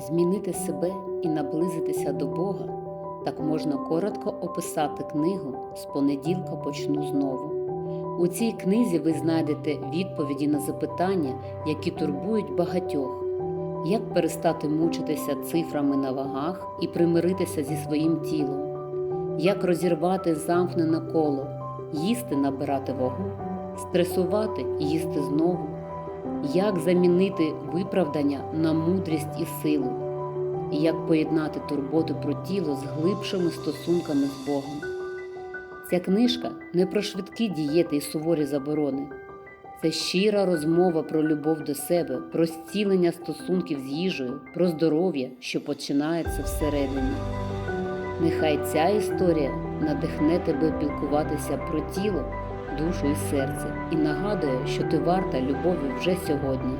Змінити себе і наблизитися до Бога так можна коротко описати книгу З понеділка почну знову. У цій книзі ви знайдете відповіді на запитання, які турбують багатьох. Як перестати мучитися цифрами на вагах і примиритися зі своїм тілом? Як розірвати замкнене коло, їсти набирати вагу, стресувати і їсти знову? Як замінити виправдання на мудрість і силу? І як поєднати турботу про тіло з глибшими стосунками з Богом? Ця книжка не про швидкі дієти і суворі заборони. Це щира розмова про любов до себе, про зцілення стосунків з їжею, про здоров'я, що починається всередині. Нехай ця історія надихне тебе пілкуватися про тіло, душу і серце і нагадує, що ти варта любові вже сьогодні.